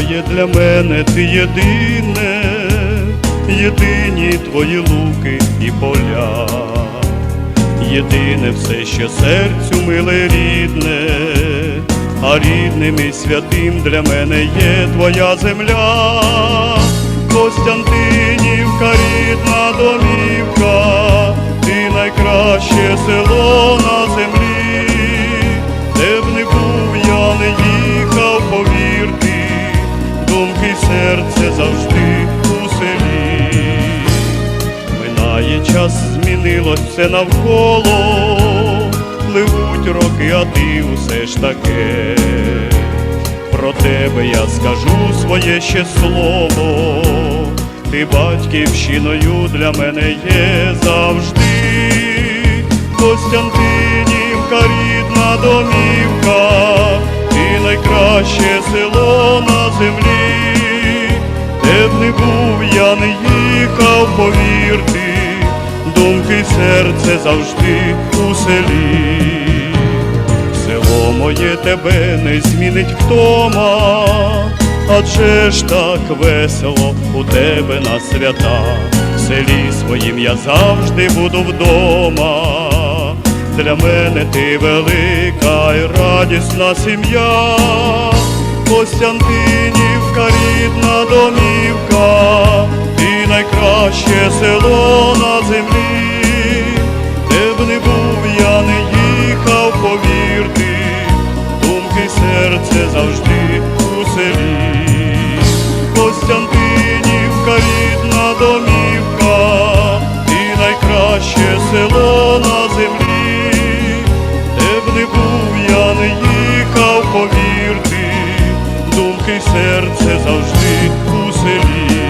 для мене ти єдине, єдині твої луки і поля, єдине все, що серцю миле рідне, а рідним і святим для мене є твоя земля, Костянтинівка, рідна домівка, ти найкраще село на землі, де б не був я не їхав, повір думки серце завжди у селі. Минає час, змінилось все навколо, пливуть роки, а ти усе ж таке. Про тебе я скажу своє ще слово, ти батьківщиною для мене є завжди. Костянтинівка, рідна домівка, ти найкраще село б не був, я не їхав, повір ти, думки серце завжди у селі. Село моє тебе не змінить втома, адже ж так весело у тебе на свята, в селі своїм я завжди буду вдома. Для мене ти велика і радісна сім'я, Костянтинівка, рідна домівка, ти найкраще село на землі, де б не був, я не їхав, повір ти, думки серце завжди у селі. Костянтинівка, рідна домівка, поки серце завжди у селі.